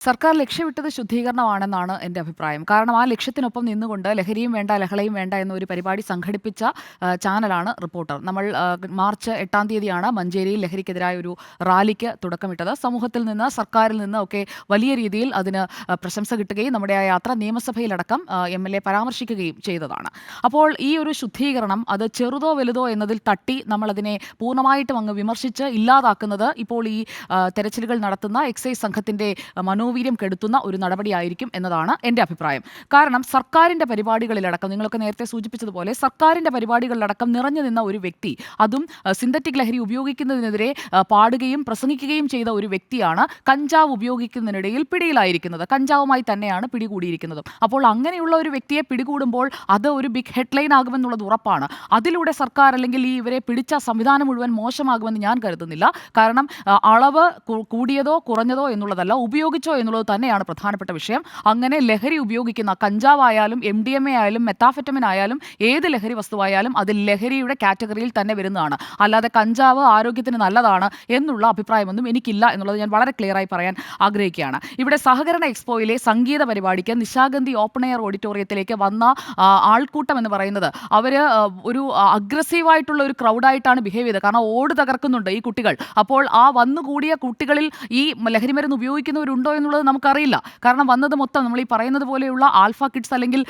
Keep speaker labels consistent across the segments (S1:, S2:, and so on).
S1: സർക്കാർ ലക്ഷ്യമിട്ടത് ശുദ്ധീകരണമാണെന്നാണ് എന്റെ അഭിപ്രായം. കാരണം ആ ലക്ഷ്യത്തിനൊപ്പം നിന്നുകൊണ്ട് ലഹരിയും വേണ്ട ലഹളയും വേണ്ട എന്നൊരു പരിപാടി സംഘടിപ്പിച്ച ചാനലാണ് റിപ്പോർട്ടർ. നമ്മൾ മാർച്ച് എട്ടാം തീയതിയാണ് മഞ്ചേരിയിൽ ലഹരിക്കെതിരായ ഒരു റാലിക്ക് തുടക്കമിട്ടത്. സമൂഹത്തിൽ നിന്ന് സർക്കാരിൽ നിന്ന് ഒക്കെ വലിയ രീതിയിൽ അതിന് പ്രശംസ കിട്ടുകയും നമ്മുടെ ആ യാത്ര നിയമസഭയിലടക്കം എം എൽ എ പരാമർശിക്കുകയും ചെയ്തതാണ്. അപ്പോൾ ഈ ഒരു ശുദ്ധീകരണം അത് ചെറുതോ വലുതോ എന്നതിൽ തട്ടി നമ്മളതിനെ പൂർണമായിട്ടും അങ്ങ് വിമർശിച്ച് ഇല്ലാതാക്കുന്നത് ഇപ്പോൾ ഈ തെരച്ചിലുകൾ നടത്തുന്ന എക്സൈസ് സംഘത്തിന്റെ ആ, മനോവീര്യം കെടുത്തുന്ന ഒരു നടപടിയായിരിക്കും എന്നതാണ് എന്റെ അഭിപ്രായം. കാരണം സർക്കാരിന്റെ പരിപാടികളിലടക്കം നിങ്ങളൊക്കെ നേരത്തെ സൂചിപ്പിച്ചതുപോലെ സർക്കാരിന്റെ പരിപാടികളിലടക്കം നിറഞ്ഞു നിന്ന ഒരു വ്യക്തി അതും സിന്തറ്റിക് ലഹരി ഉപയോഗിക്കുന്നതിനെതിരെ പാടുകയും പ്രസംഗിക്കുകയും ചെയ്ത ഒരു വ്യക്തിയാണ് കഞ്ചാവ് ഉപയോഗിക്കുന്നതിനിടയിൽ പിടിയിലായിരിക്കുന്നത്. കഞ്ചാവുമായി തന്നെയാണ് പിടികൂടിയിരിക്കുന്നത്. അപ്പോൾ അങ്ങനെയുള്ള ഒരു വ്യക്തിയെ പിടികൂടുമ്പോൾ അത് ഒരു ബിഗ് ഹെഡ്ലൈൻ ആകുമെന്നുള്ളത് ഉറപ്പാണ്. അതിലൂടെ സർക്കാർ അല്ലെങ്കിൽ ഈ ഇവരെ പിടിച്ച സംവിധാനം മുഴുവൻ മോശമാകുമെന്ന് ഞാൻ കരുതുന്നില്ല. കാരണം അളവ് കൂടിയതോ കുറഞ്ഞതോ എന്നുള്ളതല്ല ഉപയോഗിച്ചോ എന്നുള്ളത് തന്നെയാണ് പ്രധാനപ്പെട്ട വിഷയം. അങ്ങനെ ലഹരി ഉപയോഗിക്കുന്ന കഞ്ചാവായാലും എം ഡി എം എ ആയാലും മെത്താഫെറ്റമിൻ ആയാലും ഏത് ലഹരി വസ്തുവായാലും അത് ലഹരിയുടെ കാറ്റഗറിയിൽ തന്നെ വരുന്നതാണ്. അല്ലാതെ കഞ്ചാവ് ആരോഗ്യത്തിന് നല്ലതാണ് എന്നുള്ള അഭിപ്രായമൊന്നും എനിക്കില്ല എന്നുള്ളത് ഞാൻ വളരെ ക്ലിയറായി പറയാൻ ആഗ്രഹിക്കുകയാണ്. ഇവിടെ സഹകരണ എക്സ്പോയിലെ സംഗീത പരിപാടിക്ക് നിശാഗന്ധി ഓപ്പൺ എയർ ഓഡിറ്റോറിയത്തിലേക്ക് വന്ന ആൾക്കൂട്ടം എന്ന് പറയുന്നത് അവർ ഒരു അഗ്രസീവായിട്ടുള്ള ഒരു ക്രൗഡായിട്ടാണ് ബിഹേവ് ചെയ്തത്. കാരണം ഓട് തകർക്കുന്നുണ്ട് ഈ കുട്ടികൾ. അപ്പോൾ ആ വന്നുകൂടിയ കുട്ടികളിൽ ഈ ലഹരി മരുന്ന് ഉപയോഗിക്കുന്നവരുണ്ടോ എന്നുള്ളത് നമുക്കറിയില്ല. കാരണം വന്നത് മൊത്തം നമ്മൾ ഈ പറയുന്നത് പോലെയുള്ള ആൽഫ കിഡ്സ് അല്ലെങ്കിൽ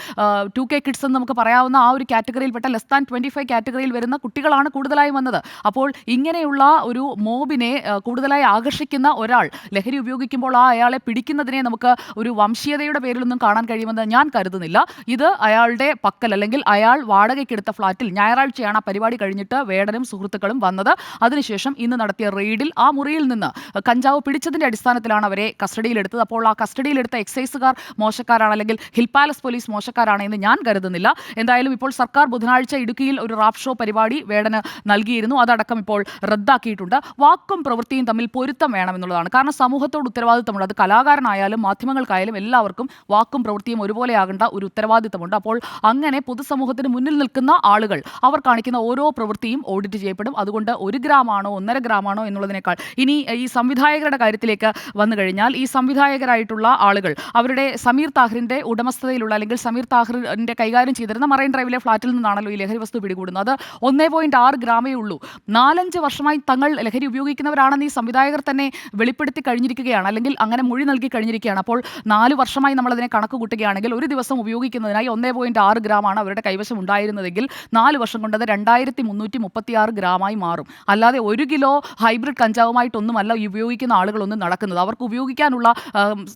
S1: ടു കെ കിഡ്സ് എന്ന് നമുക്ക് പറയാവുന്ന ആ ഒരു കാറ്റഗറിയിൽപ്പെട്ട ലെസ് ദാൻ ട്വന്റി ഫൈവ് കാറ്റഗറിയിൽ വരുന്ന കുട്ടികളാണ് കൂടുതലായും വന്നത്. അപ്പോൾ ഇങ്ങനെയുള്ള ഒരു മോബിനെ കൂടുതലായി ആകർഷിക്കുന്ന ഒരാൾ ലഹരി ഉപയോഗിക്കുമ്പോൾ ആ അയാളെ പിടിക്കുന്നതിനെ നമുക്ക് ഒരു വംശീയതയുടെ പേരിലൊന്നും കാണാൻ കഴിയുമെന്ന് ഞാൻ കരുതുന്നില്ല. ഇത് അയാളുടെ പക്കൽ അല്ലെങ്കിൽ അയാൾ വാടകയ്ക്കെടുത്ത ഫ്ളാറ്റിൽ ഞായറാഴ്ചയാണ് ആ പരിപാടി കഴിഞ്ഞിട്ട് വേടനും സുഹൃത്തുക്കളും വന്നത്. അതിനുശേഷം ഇന്ന് നടത്തിയ റെയ്ഡിൽ ആ മുറിയിൽ നിന്ന് കഞ്ചാവ് പിടിച്ചതിന്റെ അടിസ്ഥാനത്തിലാണ് അവരെ കസ്റ്റഡിയിലെടുത്തത്. അപ്പോൾ ആ കസ്റ്റഡിയിലെടുത്ത എക്സൈസുകാർ മോശക്കാരാണ് അല്ലെങ്കിൽ ഹിൽ പാലസ് പോലീസ് മോശക്കാരാണ് എന്ന് ഞാൻ കരുതുന്നില്ല. എന്തായാലും ഇപ്പോൾ സർക്കാർ ബുധനാഴ്ച ഇടുക്കിയിൽ ഒരു റാപ്പ് ഷോ പരിപാടി വേടന് നൽകിയിരുന്നു. അതടക്കം ഇപ്പോൾ റദ്ദാക്കിയിട്ടുണ്ട്. വാക്കും പ്രവൃത്തിയും തമ്മിൽ പൊരുത്തം വേണമെന്നുള്ളതാണ്. കാരണം സമൂഹത്തോട് ഉത്തരവാദിത്തമുണ്ട്. അത് കലാകാരനായാലും മാധ്യമങ്ങൾക്കായാലും എല്ലാവർക്കും വാക്കും പ്രവൃത്തിയും ഒരുപോലെയാകേണ്ട ഒരു ഉത്തരവാദിത്തമുണ്ട്. അപ്പോൾ അങ്ങനെ പൊതുസമൂഹത്തിന് മുന്നിൽ നിൽക്കുന്ന ആളുകൾ അവർ കാണിക്കുന്ന ഓരോ പ്രവൃത്തിയും ഓഡിറ്റ് ചെയ്യപ്പെടും. അതുകൊണ്ട് ഒരു ഗ്രാമാണോ ഒന്നര ഗ്രാമാണോ എന്നുള്ളതിനേക്കാൾ. ഇനി ഈ സംവിധായകരുടെ കാര്യത്തിലേക്ക് വന്നു കഴിഞ്ഞാൽ ഈ സംവിധായകരായിട്ടുള്ള ആളുകൾ. അവരുടെ സമീർ താഹിറിന്റെ ഉടമസ്ഥതയിലുള്ള അല്ലെങ്കിൽ സമീർ താഹിറിന്റെ കൈകാര്യം ചെയ്തിരുന്ന മറൈൻ ഡ്രൈവിലെ ഫ്ളാറ്റിൽ നിന്നാണല്ലോ ഈ ലഹരി വസ്തു പിടികൂടുന്നത്. അത് ഒന്നേ പോയിന്റ് ആറ് ഗ്രാമേ ഉള്ളൂ. നാലഞ്ച് വർഷമായി തങ്ങൾ ലഹരി ഉപയോഗിക്കുന്നവരാണെന്ന് ഈ സംവിധായകർ തന്നെ വെളിപ്പെടുത്തി കഴിഞ്ഞിരിക്കുകയാണ്. അല്ലെങ്കിൽ അങ്ങനെ മൊഴി നൽകി കഴിഞ്ഞിരിക്കുകയാണ്. അപ്പോൾ നാല് വർഷമായി നമ്മളതിനെ കണക്ക് കൂട്ടുകയാണെങ്കിൽ ഒരു ദിവസം ഉപയോഗിക്കുന്നതിനായി ഒന്നേ പോയിന്റ് ആറ് ഗ്രാമാണ് അവരുടെ കൈവശം ഉണ്ടായിരുന്നതെങ്കിൽ നാല് വർഷം കൊണ്ട് അത് രണ്ടായിരത്തി മുന്നൂറ്റി മുപ്പത്തി ആറ് ഗ്രാമായി മാറും. അല്ലാതെ ഒരു കിലോ ഹൈബ്രിഡ് കഞ്ചാവുമായിട്ടൊന്നുമല്ല ഉപയോഗിക്കുന്ന ആളുകളൊന്നും നടക്കുന്നത്. അവർക്ക് ഉപയോഗിക്കാനുള്ള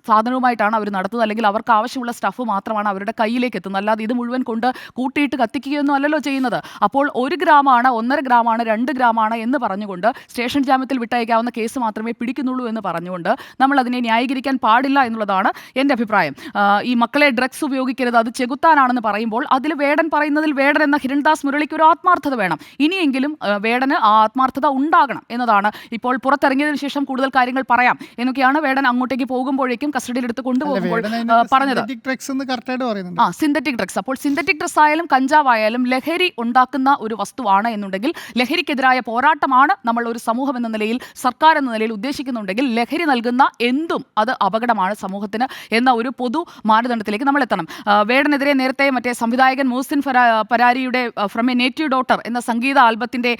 S1: സാധനവുമായിട്ടാണ് അവർ നടത്തുന്നത്. അല്ലെങ്കിൽ അവർക്ക് ആവശ്യമുള്ള സ്റ്റഫ് മാത്രമാണ് അവരുടെ കയ്യിലേക്ക് എത്തുന്നത്. അല്ലാതെ ഇത് മുഴുവൻ കൊണ്ട് കൂട്ടിയിട്ട് കത്തിക്കുകയൊന്നും അല്ലല്ലോ ചെയ്യുന്നത്. അപ്പോൾ ഒരു ഗ്രാമാണ് ഒന്നര ഗ്രാമാണ് രണ്ട് ഗ്രാമാണ് എന്ന് പറഞ്ഞുകൊണ്ട് സ്റ്റേഷൻ ജാമ്യത്തിൽ വിട്ടയക്കാവുന്ന കേസ് മാത്രമേ പിടിക്കുന്നുള്ളൂ എന്ന് പറഞ്ഞുകൊണ്ട് നമ്മൾ അതിനെ ന്യായീകരിക്കാൻ പാടില്ല എന്നുള്ളതാണ് എന്റെ അഭിപ്രായം. ഈ മക്കളെ ഡ്രഗ്സ് ഉപയോഗിക്കരുത് അത് ചെകുത്താനാണെന്ന് പറയുമ്പോൾ അതിൽ വേടൻ പറയുന്നതിൽ വേടൻ എന്ന ഹിരൺദാസ് മുരളിക്ക് ഒരു ആത്മാർത്ഥത വേണം. ഇനിയെങ്കിലും വേടന് ആ ആത്മാർത്ഥത ഉണ്ടാകണം എന്നതാണ് ഇപ്പോൾ പുറത്തിറങ്ങിയതിനു ശേഷം കൂടുതൽ കാര്യങ്ങൾ പറയാം. എന്നൊക്കെയാണ് വേടൻ അങ്ങോട്ടേക്ക് പോകുമ്പോഴേക്കും കസ്റ്റഡിയിലെടുത്ത് കൊണ്ടുപോകുമ്പോൾ പറഞ്ഞത്. ആ സിന്തറ്റിക് ഡ്രഗ്സ് അപ്പോൾ സിന്തറ്റിക് ഡ്രഗ്സ് ആയാലും കഞ്ചാവായാലും ലഹരി ഉണ്ടാക്കുന്ന ഒരു വസ്തുവാണ് എന്നുണ്ടെങ്കിൽ ലഹരിക്കെതിരായ പോരാട്ടമാണ് നമ്മൾ ഒരു സമൂഹം എന്ന നിലയിൽ സർക്കാർ എന്ന നിലയിൽ ഉദ്ദേശിക്കുന്നുണ്ടെങ്കിൽ ലഹരി നൽകുന്ന എന്തും അത് അപകടമാണ് സമൂഹത്തിന് എന്ന ഒരു പൊതു മാനദണ്ഡത്തിലേക്ക് നമ്മൾ എത്തണം. വേടനെതിരെ നേരത്തെ മറ്റേ സംവിധായകൻ മൂസിൻ പരാരിയുടെ ഫ്രം എ നേറ്റീവ് ഡോട്ടർ എന്ന സംഗീത ആൽബത്തിന്റെ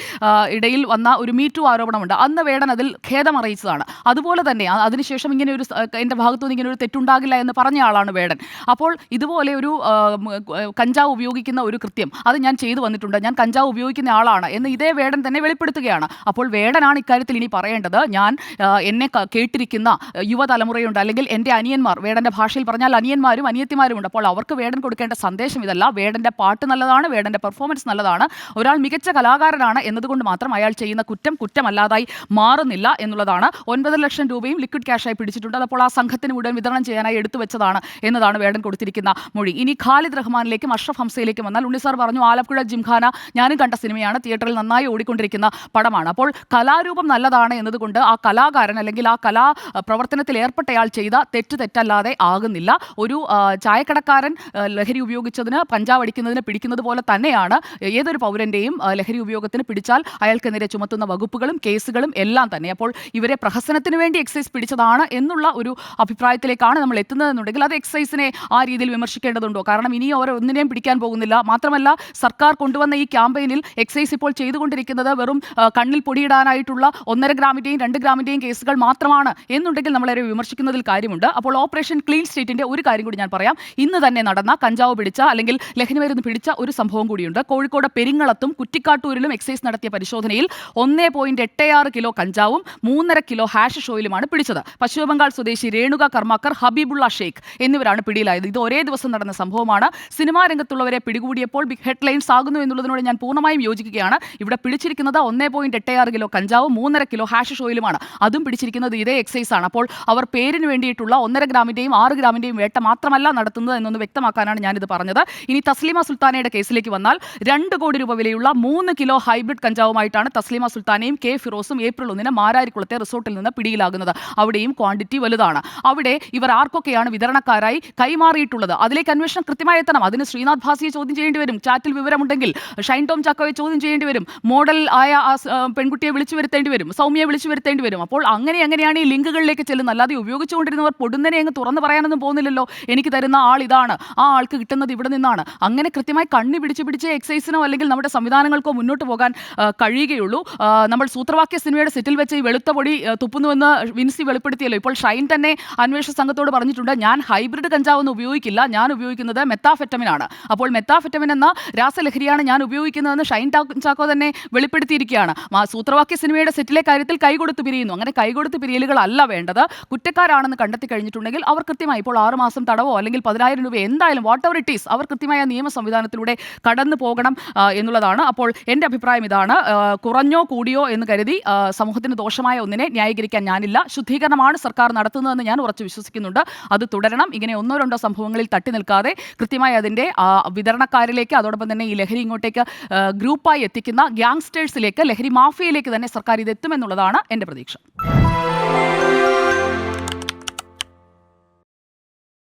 S1: ഇടയിൽ വന്ന ഒരു മീറ്റു ആരോപണമുണ്ട്. അന്ന് വേടൻ അതിൽ ഖേദം അറിയിച്ചതാണ്. അതുപോലെ തന്നെ അതിനുശേഷം ഇങ്ങനെ ഒരു എന്റെ ഭാഗത്തുനിന്ന് ഇങ്ങനെ ഒരു തെറ്റുണ്ടാകില്ല എന്ന് പറഞ്ഞ ആളാണ് വേടൻ. അപ്പോൾ ഇതുപോലെ ഒരു കഞ്ചാവ് ഉപയോഗിക്കുന്ന ഒരു കൃത്യം. അത് ഞാൻ ചെയ്തു വന്നിട്ടുണ്ട്. ഞാൻ കഞ്ചാവ് ഉപയോഗിക്കുന്ന ആളാണ് എന്ന് ഇതേ വേടൻ തന്നെ വെളിപ്പെടുത്തുകയാണ്. അപ്പോൾ വേടനാണ് ഇക്കാര്യത്തിൽ ഇനി പറയേണ്ടത്. ഞാൻ എന്നെ കേട്ടിരിക്കുന്ന യുവതലമുറയുണ്ട്. അല്ലെങ്കിൽ എന്റെ അനിയന്മാർ വേടന്റെ ഭാഷയിൽ പറഞ്ഞാൽ അനിയന്മാരും അനിയത്തിമാരും ഉണ്ട്. അപ്പോൾ അവർക്ക് വേടൻ കൊടുക്കേണ്ട സന്ദേശം ഇതല്ല. വേടന്റെ പാട്ട് നല്ലതാണ്. വേടന്റെ പെർഫോമൻസ് നല്ലതാണ്. ഒരാൾ മികച്ച കലാകാരനാണ് എന്നതുകൊണ്ട് മാത്രം അയാൾ ചെയ്യുന്ന കുറ്റം കുറ്റമല്ലാതായി മാറുന്നില്ല എന്നുള്ളതാണ്. ഒൻപത് ലക്ഷം രൂപയും ലിക്വിഡ് ക്യാഷായി പിടിച്ചിട്ടുണ്ട്. അതപ്പോൾ ആ സംഘത്തിന് മുഴുവൻ വിതരണം ചെയ്യാനായി എടുത്തു വെച്ചതാണ് എന്നതാണ് വേടൻ കൊടുത്തിരിക്കുന്ന മൊഴി. ഇനി ഖാലിദ് റഹ്മാനിലേക്കും അഷ്റഫ് ഹംസയിലേക്കും വന്നാൽ ഉണ്ണിസാർ പറഞ്ഞു ആലപ്പുഴ ജിംഖാന ഞാനും കണ്ട സിനിമയാണ് തിയേറ്ററിൽ നന്നായി ഓടിക്കൊണ്ടിരിക്കുന്ന പടമാണ്. അപ്പോൾ കലാരൂപം നല്ലതാണ് എന്നതുകൊണ്ട് ആ കലാകാരൻ അല്ലെങ്കിൽ ആ കലാ പ്രവർത്തനത്തിൽ ഏർപ്പെട്ടയാൾ ചെയ്ത തെറ്റ് തെറ്റല്ലാതെ ആകുന്നില്ല. ഒരു ചായക്കടക്കാരൻ ലഹരി ഉപയോഗിച്ചതിന് പഞ്ചാബ് അടിക്കുന്നതിന് പിടിക്കുന്നത് പോലെ തന്നെയാണ് ഏതൊരു പൗരന്റെയും ലഹരി ഉപയോഗത്തിന് പിടിച്ചാൽ അയാൾക്കെതിരെ ചുമത്തുന്ന വകുപ്പുകളും കേസുകളും എല്ലാം തന്നെ. അപ്പോൾ ഇവരെ പ്രഹസനത്തിന് വേണ്ടി എക്സൈസ് പിടിച്ചതാണ് എന്നുള്ള ഒരു ഒരു അഭിപ്രായത്തിലേക്കാണ് നമ്മൾ എത്തുന്നതെന്നുണ്ടെങ്കിൽ അത് എക്സൈസിനെ ആ രീതിയിൽ വിമർശിക്കേണ്ടതുണ്ടോ? കാരണം ഇനി അവർ ഒന്നിനെയും പിടിക്കാൻ പോകുന്നില്ല. മാത്രമല്ല സർക്കാർ കൊണ്ടുവന്ന ഈ ക്യാമ്പയിനിൽ എക്സൈസ് ഇപ്പോൾ ചെയ്തുകൊണ്ടിരിക്കുന്നത് വെറും കണ്ണിൽ പൊടിയിടാനായിട്ടുള്ള ഒന്നര ഗ്രാമിന്റെയും രണ്ട് ഗ്രാമിന്റെയും കേസുകൾ മാത്രമാണ് എന്നുണ്ടെങ്കിൽ നമ്മളവരെ വിമർശിക്കുന്നതിൽ കാര്യമുണ്ട്. അപ്പോൾ ഓപ്പറേഷൻ ക്ലീൻ സ്റ്റേറ്റിന്റെ ഒരു കാര്യം കൂടി ഞാൻ പറയാം. ഇന്ന് തന്നെ നടന്ന കഞ്ചാവ് പിടിച്ച അല്ലെങ്കിൽ ലഹരി പിടിച്ച ഒരു സംഭവം കൂടിയുണ്ട്. കോഴിക്കോട് പെരിങ്ങളത്തും കുറ്റിക്കാട്ടൂരിലും എക്സൈസ് നടത്തിയ പരിശോധനയിൽ ഒന്നേ പോയിന്റ് എട്ട് ആറ് കിലോ കഞ്ചാവും മൂന്നര കിലോ ഹാഷ് ഷോയിലുമാണ് പിടിച്ചത്. പശ്ചിമബംഗാൾ സ്വദേശി രേണുക കർമാക്കർ ഹബീബുള്ള ഷെയ്ഖ് എന്നിവരാണ് പിടിയിലായത്. ഇത് ഒരേ ദിവസം നടന്ന സംഭവമാണ്. സിനിമാ രംഗത്തുള്ളവരെ പിടികൂടിയപ്പോൾ ബിഗ് ഹെഡ്ലൈൻസ് ആകുന്നു എന്നുള്ളതിനോട് ഞാൻ പൂർണമായും യോജിക്കുകയാണ്. ഇവിടെ പിടിച്ചിരിക്കുന്നത് ഒന്നേ പോയിന്റ് എട്ട് ആറ് കിലോ കഞ്ചാവും മൂന്നര കിലോ ഹാഷ് ഷോയിലുമാണ് അതും പിടിച്ചിരിക്കുന്നത് ഇതേ എക്സൈസ് ആണ്. അപ്പോൾ അവർ പേരിന് വേണ്ടിയിട്ടുള്ള ഒന്നര ഗ്രാമിന്റെയും ആറ് ഗ്രാമിന്റെയും വേട്ട മാത്രമല്ല നടത്തുന്നത് എന്നൊന്ന് വ്യക്തമാക്കാനാണ് ഞാനിത് പറഞ്ഞത്. ഇനി തസ്ലീമ സുൽത്താനയുടെ കേസിലേക്ക് വന്നാൽ രണ്ട് കോടി രൂപ വിലയുള്ള മൂന്ന് കിലോ ഹൈബ്രിഡ് കഞ്ചാവുമായിട്ടാണ് തസ്ലീമ സുൽത്താനയും കെ ഫിറോസും ഏപ്രിൽ ഒന്നിന് മാരാരിക്കുളത്തെ റിസോർട്ടിൽ നിന്ന് പിടിയിലാകുന്നത്. അവിടെയും ക്വാണ്ടിറ്റി വലുതാണ്. അവിടെ ഇവർ ആർക്കൊക്കെയാണ് വിതരണക്കാരായി കൈമാറിയിട്ടുള്ളത്? അതിലേക്ക് അന്വേഷണം കൃത്യമായി എത്തണം. അതിന് ശ്രീനാഥ് ഭാസിയെ ചോദ്യം ചെയ്യേണ്ടി വരും. ചാറ്റിൽ വിവരമുണ്ടെങ്കിൽ ഷൈൻ ടോം ചാക്കോയെ ചോദ്യം ചെയ്യേണ്ടി വരും. മോഡൽ ആയ പെൺകുട്ടിയെ വിളിച്ചു വരുത്തേണ്ടി വരും. സൗമ്യയെ വിളിച്ചു വരുത്തേണ്ടി വരും. അപ്പോൾ അങ്ങനെ എങ്ങനെയാണ് ഈ ലിങ്കുകളിലേക്ക് ചെല്ലുന്നത്. അല്ലാതെ ഉപയോഗിച്ചുകൊണ്ടിരുന്നവർ പൊടുന്നനെ അങ്ങ് തുറന്നു പറയാനൊന്നും പോകുന്നില്ലല്ലോ. എനിക്ക് തരുന്ന ആൾ ഇതാണ്. ആ ആൾക്ക് കിട്ടുന്നത് ഇവിടെ നിന്നാണ്. അങ്ങനെ കൃത്യമായി കണ്ണി പിടിച്ച് പിടിച്ച് എക്സൈസിനോ അല്ലെങ്കിൽ നമ്മുടെ സംവിധാനങ്ങൾക്കോ മുന്നോട്ട് പോകാൻ കഴിയുകയുള്ളൂ. നമ്മൾ സൂത്രവാക്യ സിനിമയുടെ സെറ്റിൽ വെച്ച് ഈ വെളുത്ത പൊടി തുപ്പുന്നുവെന്ന് വിൻസി വെളിപ്പെടുത്തിയല്ലോ. ഇപ്പോൾ ഷൈൻ തന്നെ അന്വേഷണ സംഘത്തോട് പറഞ്ഞിട്ടുണ്ട് ഞാൻ ഹൈബ്രിഡ് കഞ്ചാവ് ഒന്നും ഉപയോഗിക്കില്ല ഞാൻ ഉപയോഗിക്കുന്നത് മെത്താഫെറ്റമിൻ ആണ് അപ്പോൾ മെത്താഫെറ്റമിൻ എന്ന രാസലഹരിയാണ് ഞാൻ ഉപയോഗിക്കുന്നതെന്ന് ഷൈൻ ചാക്കോ തന്നെ വെളിപ്പെടുത്തിയിരിക്കുകയാണ്. സൂത്രവാക്യ സിനിമയുടെ സെറ്റിലെ കാര്യത്തിൽ കൈകൊടുത്ത് പിരിയുന്നു. അങ്ങനെ കൈകൊടുത്ത് പിരിയലുകളല്ല വേണ്ടത്. കുറ്റക്കാരാണെന്ന് കണ്ടെത്തി കഴിഞ്ഞിട്ടുണ്ടെങ്കിൽ അവർ കൃത്യമായി ഇപ്പോൾ ആറ് മാസം തടവോ അല്ലെങ്കിൽ പതിനായിരം രൂപ എന്തായാലും വാട്ട് എവർ ഇറ്റ് ഈസ് അവർ കൃത്യമായ നിയമ സംവിധാനത്തിലൂടെ കടന്നു പോകണം എന്നുള്ളതാണ്. അപ്പോൾ എന്റെ അഭിപ്രായം ഇതാണ്. കുറഞ്ഞോ കൂടിയോ എന്ന് കരുതി സമൂഹത്തിന് ദോഷമായ ഒന്നിനെ ന്യായീകരിക്കാൻ ഞാനില്ല. ശുദ്ധീകരണമാണ് സർക്കാർ നടത്തുന്നതെന്ന് ഞാൻ ഉറച്ചു വിശ്വസിക്കുന്നുണ്ട്. അത് തുടരണം. ഇങ്ങനെ ഒന്നോ രണ്ടോ സംഭവങ്ങളിൽ തട്ടി നിൽക്കാതെ കൃത്യമായി അതിന്റെ വിതരണക്കാരിലേക്ക് അതോടൊപ്പം തന്നെ ഈ ലഹരി ഇങ്ങോട്ടേക്ക് ഗ്രൂപ്പായി എത്തിക്കുന്ന ഗ്യാങ്സ്റ്റേഴ്സിലേക്ക് ലഹരി മാഫിയയിലേക്ക് തന്നെ സർക്കാർ ഇത് എത്തുമെന്നുള്ളതാണ് എന്റെ പ്രതീക്ഷ.